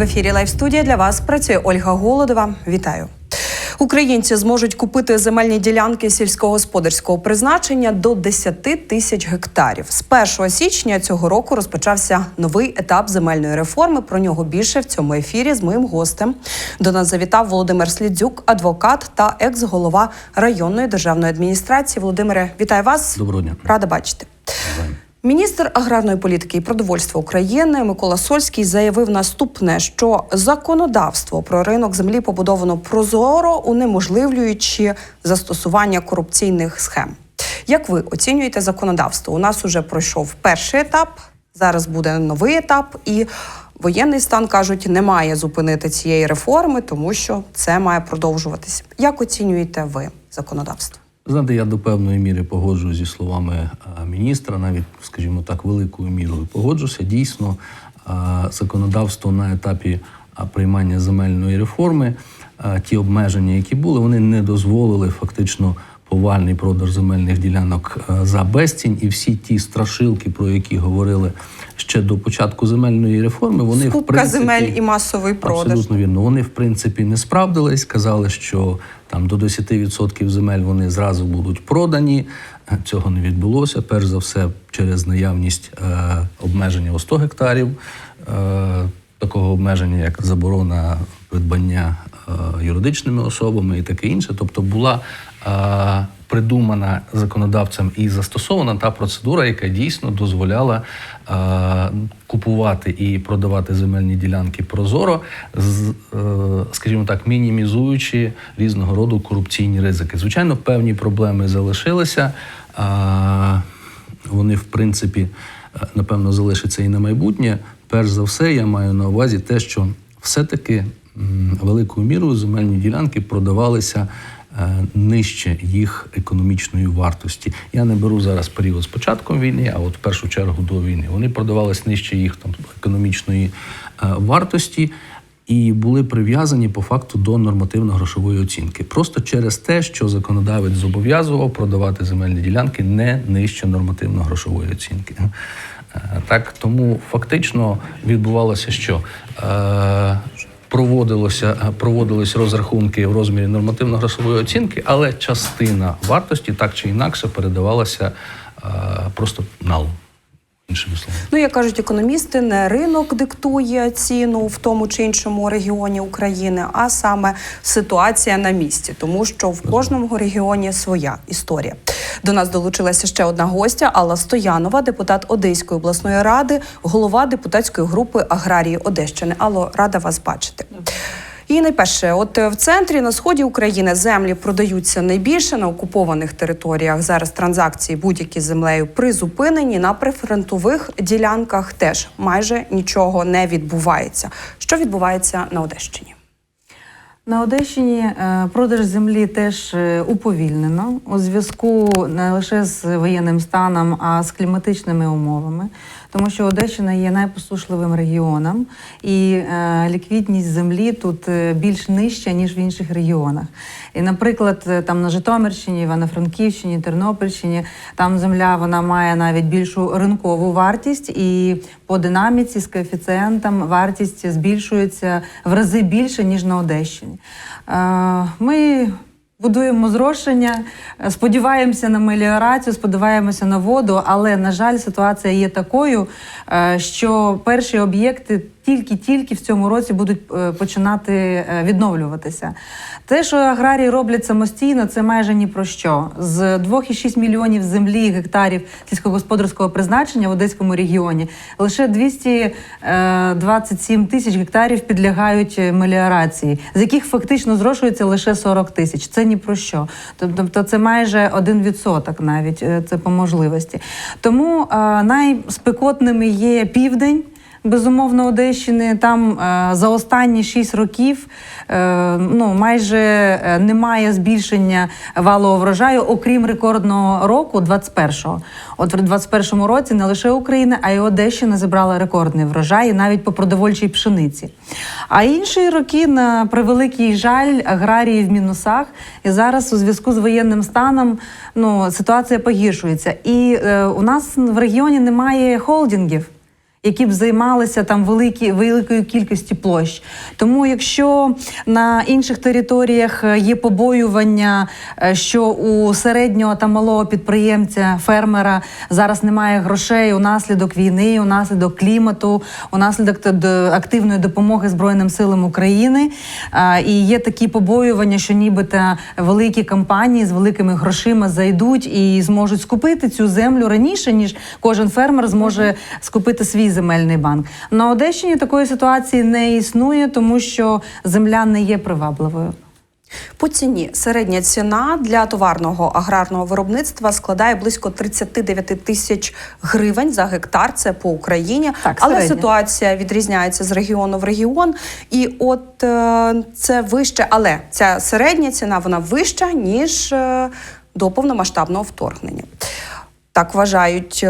В ефірі Лайв студія для вас працює Ольга Голодова. Вітаю. Українці зможуть купити земельні ділянки сільськогосподарського призначення до 10 тисяч гектарів. З 1 січня цього року розпочався новий етап земельної реформи. Про нього більше в цьому ефірі з моїм гостем. До нас завітав Володимир Слідзюк, адвокат та екс-голова районної державної адміністрації. Володимире, вітаю вас. Доброго дня. Рада бачити. Міністр аграрної політики і продовольства України Микола Сольський заявив наступне: що законодавство про ринок землі побудовано прозоро, унеможливлюючи застосування корупційних схем. Як ви оцінюєте законодавство? У нас уже пройшов перший етап, зараз буде новий етап, і воєнний стан кажуть, не має зупинити цієї реформи, тому що це має продовжуватися. Як оцінюєте ви законодавство? Знаєте, я до певної міри погоджуюсь зі словами міністра, навіть, скажімо так, великою мірою погоджуся. Дійсно, законодавство на етапі приймання земельної реформи, ті обмеження, які були, вони не дозволили фактично повальний продаж земельних ділянок за безцінь, і всі ті страшилки, про які говорили ще до початку земельної реформи, вони в Скупка принципі, земель і масовий продаж. Абсолютно вірно. Вони в принципі не справдились. Казали, що там до 10% земель вони зразу будуть продані. Цього не відбулося. Перш за все, через наявність е, обмеження у 100 гектарів, е, такого обмеження, як заборона придбання е, юридичними особами і таке інше. Тобто була е, придумана законодавцем і застосована та процедура, яка дійсно дозволяла е, купувати і продавати земельні ділянки прозоро, е, скажімо так, мінімізуючи різного роду корупційні ризики. Звичайно, певні проблеми залишилися. Е, вони, в принципі, е, напевно, залишаться і на майбутнє. Перш за все, я маю на увазі те, що все-таки великою мірою земельні ділянки продавалися е, нижче їх економічної вартості. Я не беру зараз період з початком війни, а от в першу чергу до війни. Вони продавались нижче їх там економічної е, вартості. І були прив'язані по факту до нормативно-грошової оцінки, просто через те, що законодавець зобов'язував продавати земельні ділянки не нижче нормативно-грошової оцінки. Е, Так тому фактично відбувалося, що е, проводилося проводились розрахунки в розмірі нормативно-грошової оцінки, але частина вартості так чи інакше передавалася е, просто налом. Іншими словами. Ну, як кажуть економісти, не ринок диктує ціну в тому чи іншому регіоні України, а саме ситуація на місці, тому що в кожному регіоні своя історія. До нас долучилася ще одна гостя Алла Стоянова, депутат Одеської обласної ради, голова депутатської групи аграрії Одещини. Алло, рада вас бачити. І найперше, от е, в центрі на сході України землі продаються найбільше на окупованих територіях. Зараз транзакції будь-які з землею призупинені. На прифронтових ділянках теж майже нічого не відбувається. Що відбувається на Одещині? На Одещині е, продаж землі теж е, уповільнено у зв'язку не лише з воєнним станом, а з кліматичними умовами, тому що Одещина є найпосушливим регіоном, і е, ліквідність землі тут е, більш нижча ніж в інших регіонах. І, наприклад, е, там на Житомирщині, Івано-Франківщині, Тернопільщині там земля вона має навіть більшу ринкову вартість, і по динаміці з коефіцієнтом вартість збільшується в рази більше ніж на Одещині. Е, Ми будуємо зрошення, е, сподіваємося на меліорацію, сподіваємося на воду, але на жаль, ситуація є такою, е, що перші об'єкти тільки-тільки в цьому році будуть е, починати е, відновлюватися. Те, що аграрії роблять самостійно, це майже ні про що. З 2,6 мільйонів землі гектарів сільськогосподарського призначення в Одеському регіоні лише 227 тисяч гектарів підлягають е, меліорації, з яких фактично зрошується лише 40 тисяч. Це ні про що. Тобто це майже один відсоток навіть е, це по можливості. Тому е, найспекотними є південь. Безумовно, Одещини там е, за останні 6 років е, ну майже е, немає збільшення валового врожаю, окрім рекордного року 21-го. От в 21-му році не лише Україна, а й Одещина зібрала рекордний врожай навіть по продовольчій пшениці. А інші роки, на превеликий жаль, аграрії в мінусах. І зараз у зв'язку з воєнним станом ну, ситуація погіршується. І е, у нас в регіоні немає холдингів які б займалися там великі, великою кількістю площ. Тому, якщо на інших територіях е, є побоювання, е, що у середнього та малого підприємця, фермера зараз немає грошей унаслідок війни, унаслідок клімату, унаслідок т- д- активної допомоги Збройним силам України, і є такі побоювання, що нібито великі компанії з великими грошима зайдуть і зможуть скупити цю землю раніше, ніж кожен фермер зможе скупити свій земельний банк. На Одещині такої ситуації не існує, тому що земля не є привабливою. По ціні середня ціна для товарного аграрного виробництва складає близько 39 тисяч гривень за гектар. Це по Україні, Так, але ситуація відрізняється з регіону в регіон. І от е, це вище, але ця середня ціна вона вища ніж е, до повномасштабного вторгнення. Так вважають, е,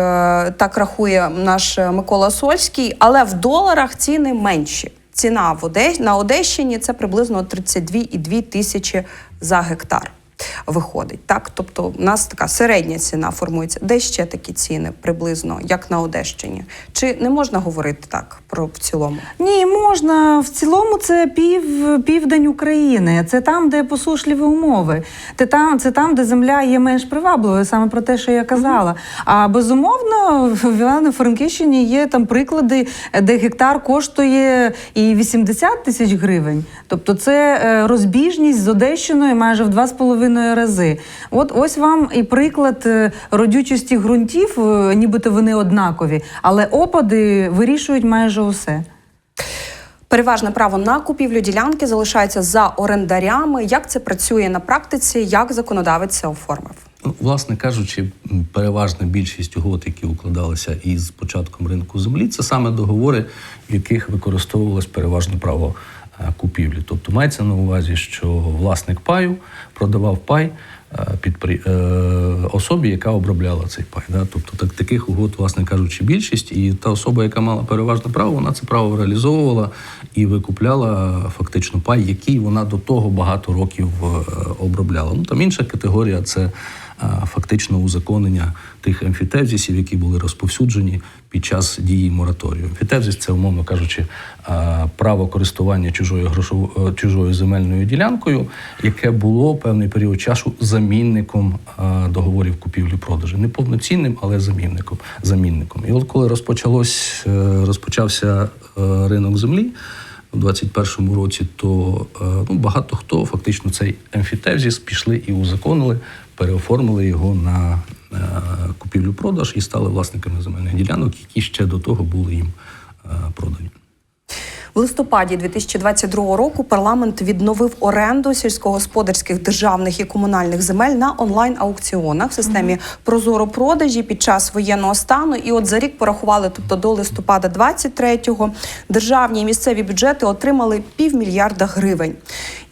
так рахує наш е, Микола Сольський, але в доларах ціни менші. Ціна в Одесь на Одещині це приблизно 32,2 тисячі за гектар. Виходить, так? Тобто у нас така середня ціна формується. Де ще такі ціни приблизно, як на Одещині? Чи не можна говорити так про в цілому? Ні, можна. В цілому це пів, південь України. Це там, де посушливі умови. Це там, це там, де земля є менш привабливою, саме про те, що я казала. А безумовно, в Івано-Франківщині є там приклади, де гектар коштує і 80 тисяч гривень. Тобто це е, розбіжність з Одещиною майже в два з половиною рази. От ось вам і приклад е, родючості ґрунтів, е, нібито вони однакові, але опади вирішують майже усе. Переважне право на купівлю ділянки залишається за орендарями. Як це працює на практиці? Як законодавець це оформив? Ну, власне кажучи, переважна більшість угод, які укладалися із початком ринку землі, це саме договори, в яких використовувалось переважне право купівлі. Тобто мається на увазі, що власник паю продавав пай е, підпри... е, особі, яка обробляла цей пай. Да? Тобто так, таких угод, власне кажучи, більшість, і та особа, яка мала переважне право, вона це право реалізовувала і викупляла фактично пай, який вона до того багато років е, обробляла. Ну там інша категорія це е, фактично узаконення тих емфітевзисів, які були розповсюджені під час дії мораторію. Емфітевзис це, умовно кажучи, право користування чужою грошовою е, чужою земельною ділянкою, яке було певний період часу замінником договорів купівлі-продажу. Не повноцінним, але замінником. замінником. І от коли розпочалось, е, розпочався е, ринок землі. У 21-му році, то ну, багато хто фактично цей емфітевзіс пішли і узаконили, переоформили його на купівлю-продаж і стали власниками земельних ділянок, які ще до того були їм е, продані. В листопаді 2022 року парламент відновив оренду сільськогосподарських державних і комунальних земель на онлайн аукціонах в системі Прозоро продажі під час воєнного стану. І от за рік порахували, тобто до листопада 23-го, державні і місцеві бюджети отримали півмільярда гривень.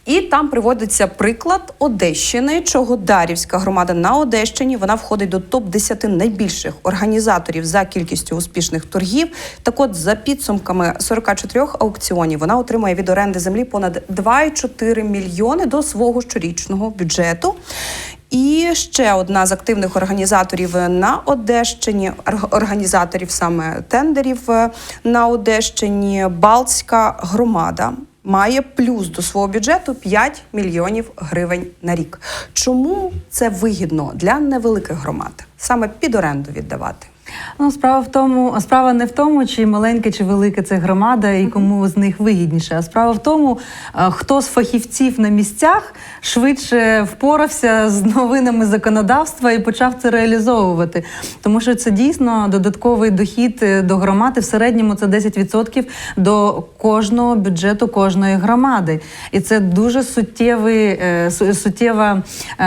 І там приводиться приклад Одещини, Чогодарівська громада на Одещині. Вона входить до топ 10 найбільших організаторів за кількістю успішних торгів. Так, от за підсумками 44 аукціонів, вона отримує від оренди землі понад 2,4 мільйони до свого щорічного бюджету. І ще одна з активних організаторів на Одещині, орг- організаторів саме тендерів е, на Одещині, Балтська громада. Має плюс до свого бюджету 5 мільйонів гривень на рік. Чому це вигідно для невеликих громад саме під оренду віддавати? Ну, справа в тому, справа не в тому, чи маленька, чи велика це громада, і кому з них вигідніше. А справа в тому, е, хто з фахівців на місцях швидше впорався з новинами законодавства і почав це реалізовувати. Тому що це дійсно додатковий дохід е, до громади. В середньому це 10% до кожного бюджету кожної громади. І це дуже суттєвий, е, суттєва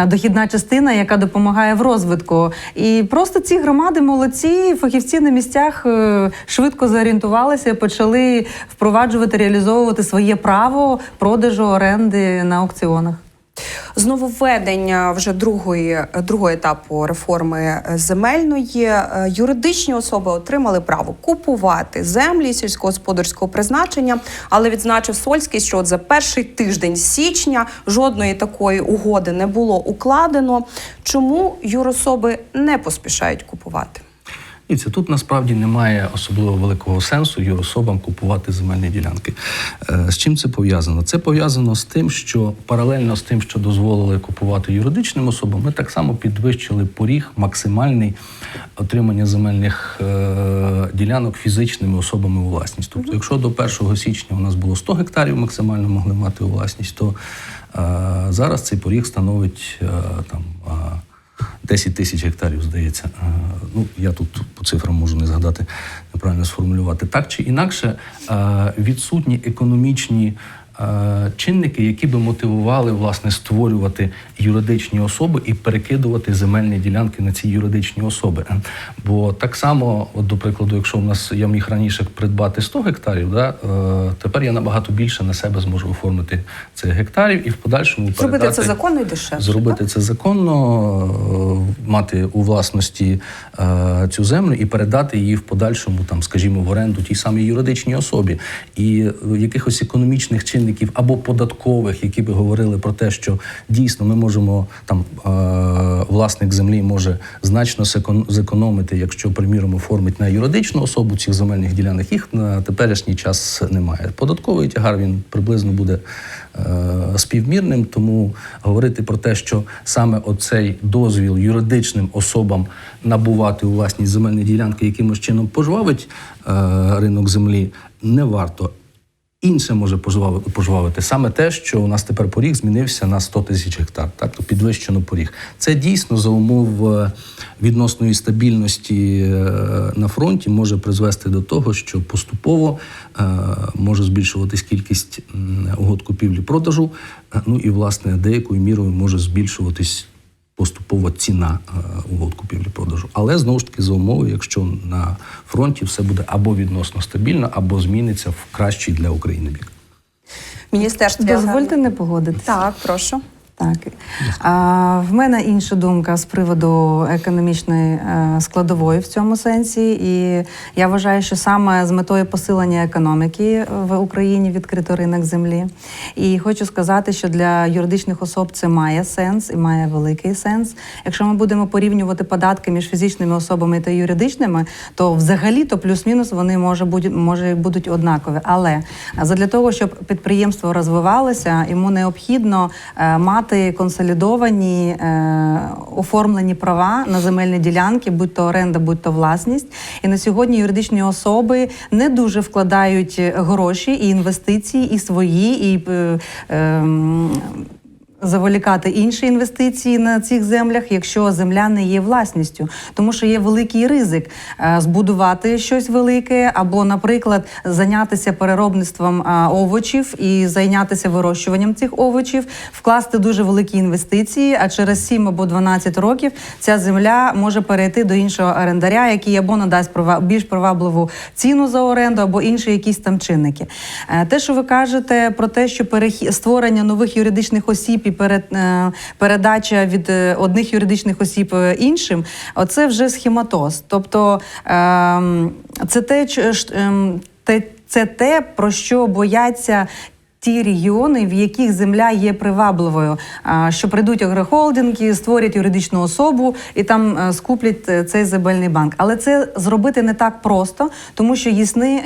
дохідна частина, яка допомагає в розвитку. І просто ці громади молодці, фахівці на місцях е, швидко зорієнтувалися, і почали впроваджувати, реалізовувати своє право продажу оренди на аукціонах. З нововведення вже другої, другого етапу реформи земельної е, юридичні особи отримали право купувати землі сільськогосподарського призначення, але відзначив Сольський, що от за перший тиждень січня жодної такої угоди не було укладено. Чому юрособи не поспішають купувати? Дивіться, тут насправді немає особливо великого сенсу юрособам купувати земельні ділянки. Е, З чим це пов'язано? Це пов'язано з тим, що паралельно з тим, що дозволили купувати юридичним особам, ми так само підвищили поріг максимальний отримання земельних е, ділянок фізичними особами у власність. Тобто, якщо до 1 січня у нас було 100 гектарів, максимально могли мати у власність, то е, зараз цей поріг становить там. Е, 10 тисяч гектарів, здається. Е, Ну, я тут по цифрам можу не згадати, неправильно сформулювати. Так чи інакше, е, відсутні економічні чинники, які би мотивували власне створювати юридичні особи і перекидувати земельні ділянки на ці юридичні особи. Е, Бо так само, от до прикладу, якщо в нас я міг раніше придбати 100 гектарів, да, е, тепер я набагато більше на себе зможу оформити цих гектарів і в подальшому Зробити передати, це законно і дешевше. зробити це законно, е, мати у власності е, цю землю і передати її в подальшому, там, скажімо, в оренду тій самій юридичній особі. І е, якихось економічних чинників або податкових, які би говорили про те, що дійсно ми можемо там е, власник землі може значно зекономити, якщо, приміром, оформить на юридичну особу цих земельних ділянок, їх на теперішній час немає. Податковий тягар він приблизно буде е, співмірним, тому говорити про те, що саме оцей дозвіл юридичним особам набувати у власність земельні ділянки якимось чином пожвавить е, ринок землі, не варто. Інше може пожвави- пожвавити саме те, що у нас тепер поріг змінився на 100 тисяч гектар, так то підвищено поріг. Це дійсно за умов е, відносної стабільності е, на фронті може призвести до того, що поступово е, може збільшуватись кількість угод купівлі-продажу. е, Ну і власне деякою мірою може збільшуватись поступово ціна е, угод купівлі-продажу. Але знову ж таки за умови, якщо на фронті все буде або відносно стабільно, або зміниться в кращий для України бік. Міністерство Дозвольте не погодитися. Так, прошу. Так. А, в мене інша думка з приводу економічної е, складової в цьому сенсі. І я вважаю, що саме з метою посилення економіки в Україні відкрито ринок землі. І хочу сказати, що для юридичних особ це має сенс і має великий сенс. Якщо ми будемо порівнювати податки між фізичними особами та юридичними, то взагалі то плюс-мінус вони може бути може будуть однакові. Але задля того, щоб підприємство розвивалося, йому необхідно е, мати консолідовані е, оформлені права на земельні ділянки, будь то оренда, будь то власність. І на сьогодні юридичні особи не дуже вкладають гроші і інвестиції, і свої, і е, ем, заволікати інші інвестиції на цих землях, якщо земля не є власністю, тому що є великий ризик е, збудувати щось велике, або, наприклад, зайнятися переробництвом е, овочів і зайнятися вирощуванням цих овочів, вкласти дуже великі інвестиції. А через 7 або 12 років ця земля може перейти до іншого орендаря, який або надасть більш привабливу ціну за оренду, або інші якісь там чинники. Е, Те, що ви кажете про те, що створення нових юридичних осіб і перед, е, передача від е, одних юридичних осіб е, іншим, оце вже схематоз. Тобто ем, це те, ем, те, це те, про що бояться. Ті регіони, в яких земля є привабливою, що прийдуть агрохолдинги, створять юридичну особу і там е, скуплять е, цей земельний банк. Але це зробити не так просто, тому що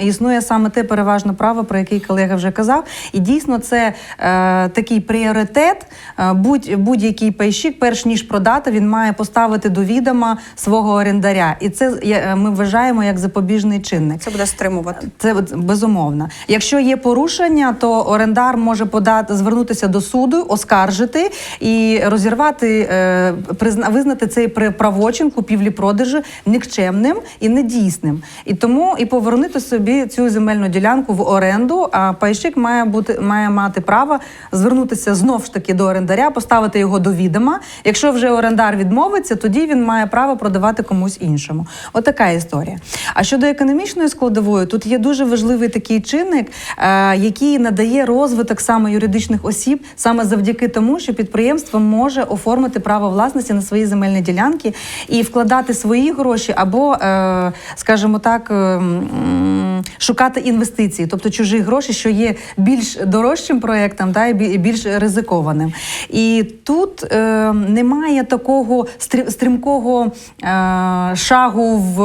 існує саме те переважне право, про яке колега вже казав. І дійсно це е, такий пріоритет. Е, будь, будь-який пайщик, перш ніж продати, він має поставити до відома свого орендаря. І це ми вважаємо як запобіжний чинник. Це буде стримувати. Це безумовно. Якщо є порушення, то орендар може подати звернутися до суду, оскаржити і розірвати, е, призна, визнати цей правочин купівлі-продажу нікчемним і недійсним. І тому і повернути собі цю земельну ділянку в оренду. А пайщик має бути має мати право звернутися знов ж таки до орендаря, поставити його до відома. Якщо вже орендар відмовиться, тоді він має право продавати комусь іншому. Отака історія. А щодо економічної складової, тут є дуже важливий такий чинник, е, який надає розвиток саме юридичних осіб, саме завдяки тому, що підприємство може оформити право власності на свої земельні ділянки і вкладати свої гроші, або, е, скажімо так. е, м, м, шукати інвестиції, тобто чужі гроші, що є більш дорожчим проєктом та і більш ризикованим. І тут е, немає такого стрімкого е, шагу в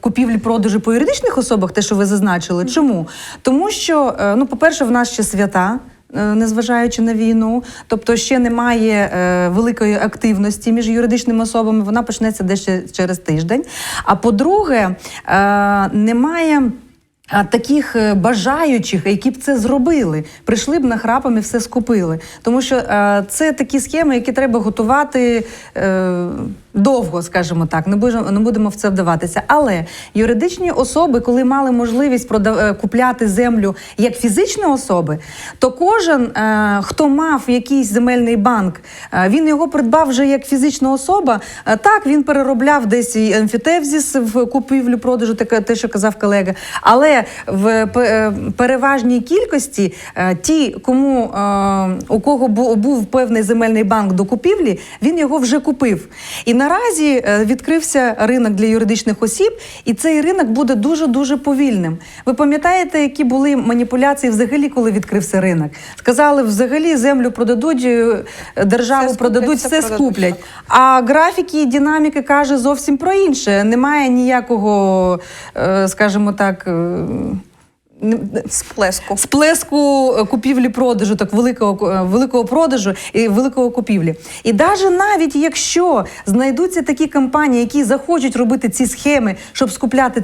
купівлі-продажі по юридичних особах, те, що ви зазначили. Чому? Тому що, ну, по-перше, в нас ще свята. Е, Незважаючи на війну, тобто ще немає е, великої активності між юридичними особами, вона почнеться десь через тиждень. А по-друге, е, немає. А таких е, бажаючих, які б це зробили, прийшли б нахрапом і все скупили. Тому що е, це такі схеми, які треба готувати е, довго, скажімо так. Не будемо, не будемо в це вдаватися. Але юридичні особи, коли мали можливість продав, е, купляти землю як фізичні особи, то кожен, е, хто мав якийсь земельний банк, е, він його придбав вже як фізична особа. Так, він переробляв десь і емфітевзіс в купівлю-продажу, таке те, що казав колега. Але в переважній кількості ті, кому у кого бу- був певний земельний банк до купівлі, він його вже купив. І наразі е, відкрився ринок для юридичних осіб, і цей ринок буде дуже дуже повільним. Ви пам'ятаєте, які були маніпуляції взагалі, коли відкрився ринок? Сказали, взагалі землю продадуть, е, державу Все продадуть, все все продадуть. скуплять. А графіки і динаміки каже зовсім про інше. Немає ніякого, е, скажімо так. Сплеску. Сплеску е, купівлі-продажу, так великого е, великого продажу і великого купівлі. І навіть навіть якщо знайдуться такі компанії, які захочуть робити ці схеми, щоб скупляти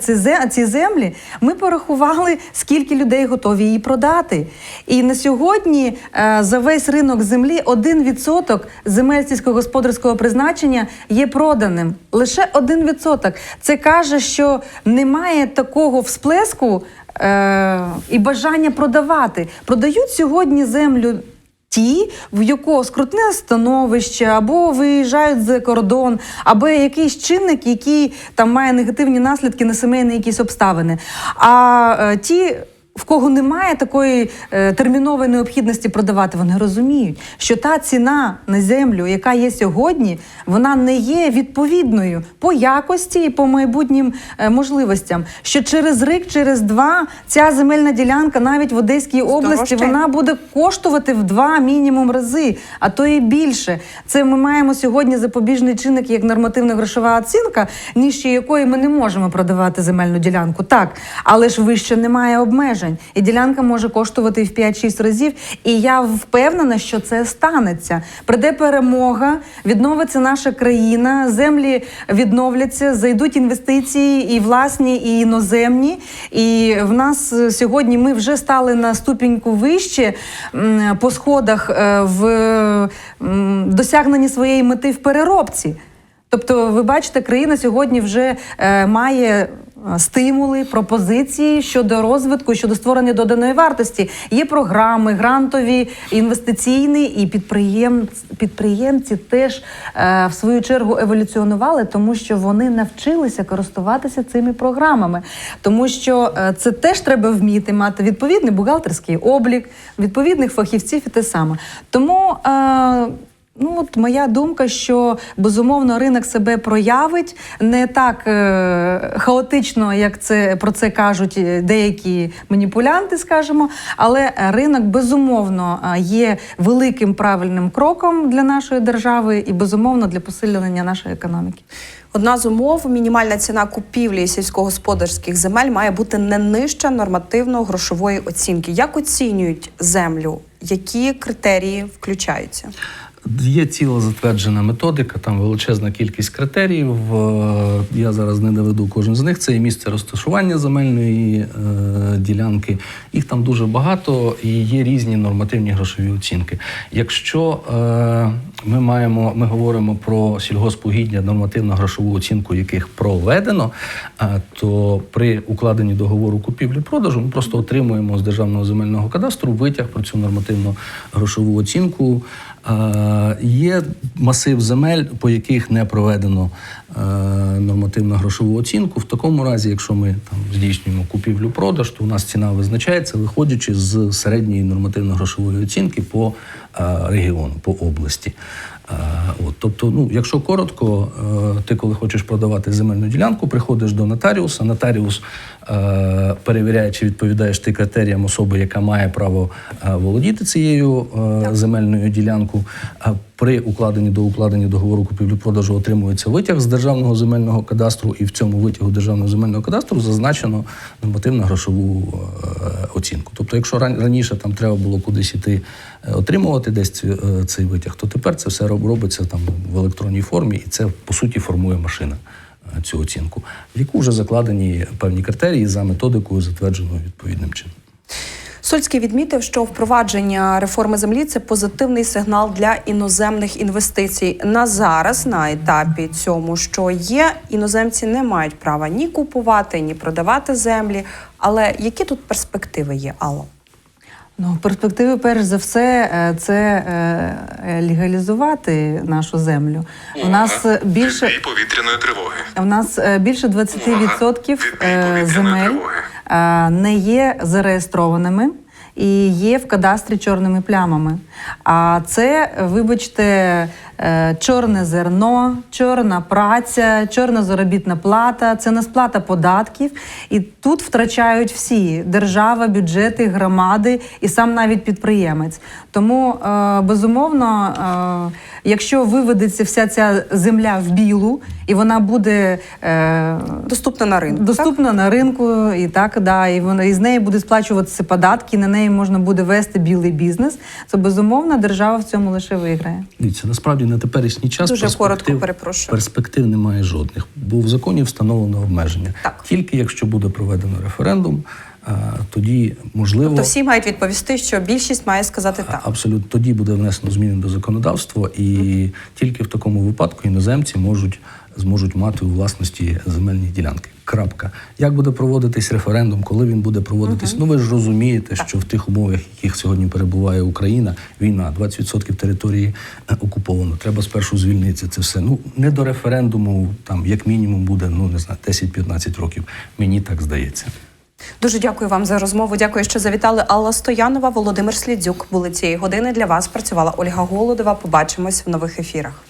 ці землі, ми порахували, скільки людей готові її продати. І на сьогодні е, за весь ринок землі 1% земель сільськогосподарського призначення є проданим. Лише 1%. Це каже, що немає такого всплеску е, і бажання продавати. Продають сьогодні землю. Ті, в якого скрутне становище, або виїжджають за кордон, або якийсь чинник, який там має негативні наслідки на сімейні якісь обставини. А е, ті, в кого немає такої е, термінової необхідності продавати, вони розуміють, що та ціна на землю, яка є сьогодні, вона не є відповідною по якості і по майбутнім е, можливостям. Що через рік, через два ця земельна ділянка навіть в Одеській області вона буде коштувати в два мінімум рази, а то і більше. Це ми маємо сьогодні запобіжний чинник як нормативна грошова оцінка, нижче якої ми не можемо продавати земельну ділянку. Так, але ж вище немає обмежень, і ділянка може коштувати в 5-6 разів. І я впевнена, що це станеться. Прийде перемога, відновиться наша країна, землі відновляться, зайдуть інвестиції і власні, і іноземні. І в нас е, сьогодні ми вже стали на ступіньку вище по сходах е, в досягненні своєї мети в переробці. Тобто, ви бачите, країна сьогодні вже е, має стимули, пропозиції щодо розвитку, щодо створення доданої вартості. Є програми, грантові, інвестиційні, і підприєм... підприємці теж е, в свою чергу еволюціонували, тому що вони навчилися користуватися цими програмами. Тому що е, це теж треба вміти мати відповідний бухгалтерський облік, відповідних фахівців і те саме. Тому. Ну, от моя думка, що безумовно ринок себе проявить не так е, хаотично, як це про це кажуть е, деякі маніпулянти, скажімо, але ринок безумовно е, є великим правильним кроком для нашої держави і безумовно для посилення нашої економіки. Одна з умов мінімальна ціна купівлі сільськогосподарських земель має бути не нижча нормативно-грошової оцінки. Як оцінюють землю? Які критерії включаються? Є ціла затверджена методика, там величезна кількість критеріїв. Е, Я зараз не доведу кожен з них. Це і місце розташування земельної е, ділянки. Їх там дуже багато і є різні нормативні грошові оцінки. Якщо е, ми маємо, ми говоримо про сільгоспугіддя, нормативно-грошову оцінку яких проведено, то при укладенні договору купівлі-продажу ми просто отримуємо з державного земельного кадастру витяг про цю нормативну грошову оцінку. Е, Є масив земель, по яких не проведено е, нормативно-грошову оцінку. В такому разі, якщо ми там здійснюємо купівлю-продаж, то у нас ціна визначається, виходячи з середньої нормативно-грошової оцінки по е, регіону, по області. От, тобто, ну, якщо коротко, ти коли хочеш продавати земельну ділянку, приходиш до нотаріуса, нотаріус перевіряє, чи відповідаєш ти критеріям особи, яка має право е, володіти цією е, земельною ділянкою. При укладенні до укладення договору купівлі-продажу отримується витяг з державного земельного кадастру, і в цьому витягу державного земельного кадастру зазначено нормативно-грошову е, оцінку. Тобто, якщо раніше там треба було кудись іти е, отримувати десь е, цей витяг, то тепер це все робиться там в електронній формі, і це по суті формує машина е, цю оцінку, в яку вже закладені певні критерії за методикою, затвердженою відповідним чином. Сольський відмітив, що впровадження реформи землі це позитивний сигнал для іноземних інвестицій. На зараз, на етапі цьому, що є, іноземці не мають права ні купувати, ні продавати землі. Але які тут перспективи є, Алло? Ну, перспективи, перш за все, е, це е, легалізувати нашу землю. У нас е, більше Відбій повітряної тривоги. У нас е, більше 20% Відбій е, земель е, не є зареєстрованими і є в кадастрі чорними плямами. А це, вибачте, е, чорне зерно, чорна праця, чорна заробітна плата, це не сплата податків. І тут втрачають всі держава, бюджети, громади і сам навіть підприємець. Тому, е, безумовно, е, якщо виведеться вся ця земля в білу, і вона буде Доступна на ринку. доступна на ринку, і так, да, і вона і з неї буде сплачуватися податки, на неї можна буде вести білий бізнес. То безумовно держава в цьому лише виграє. Дивіться, насправді на теперішній час Дуже коротко перепрошую. перспектив немає жодних, бо в законі встановлено обмеження. Так. Тільки якщо буде проведено референдум, тоді можливо Тобто всі мають відповісти, що більшість має сказати так. абсолютно тоді буде внесено зміни до законодавства, і тільки в такому випадку іноземці можуть зможуть мати у власності земельні ділянки. Крапка. Як буде проводитись референдум, коли він буде проводитись? Ну ви ж розумієте, що в тих умовах, в яких сьогодні перебуває Україна, війна, 20% території е, окуповано. Треба спершу звільнитися. Це все. Ну не до референдуму, там як мінімум буде ну не знаю, 10-15 років. Мені так здається. Дуже дякую вам за розмову. Дякую, що завітали. Алла Стоянова, Володимир Слідзюк. Були цієї години. Для вас працювала Ольга Голодова. Побачимось в нових ефірах.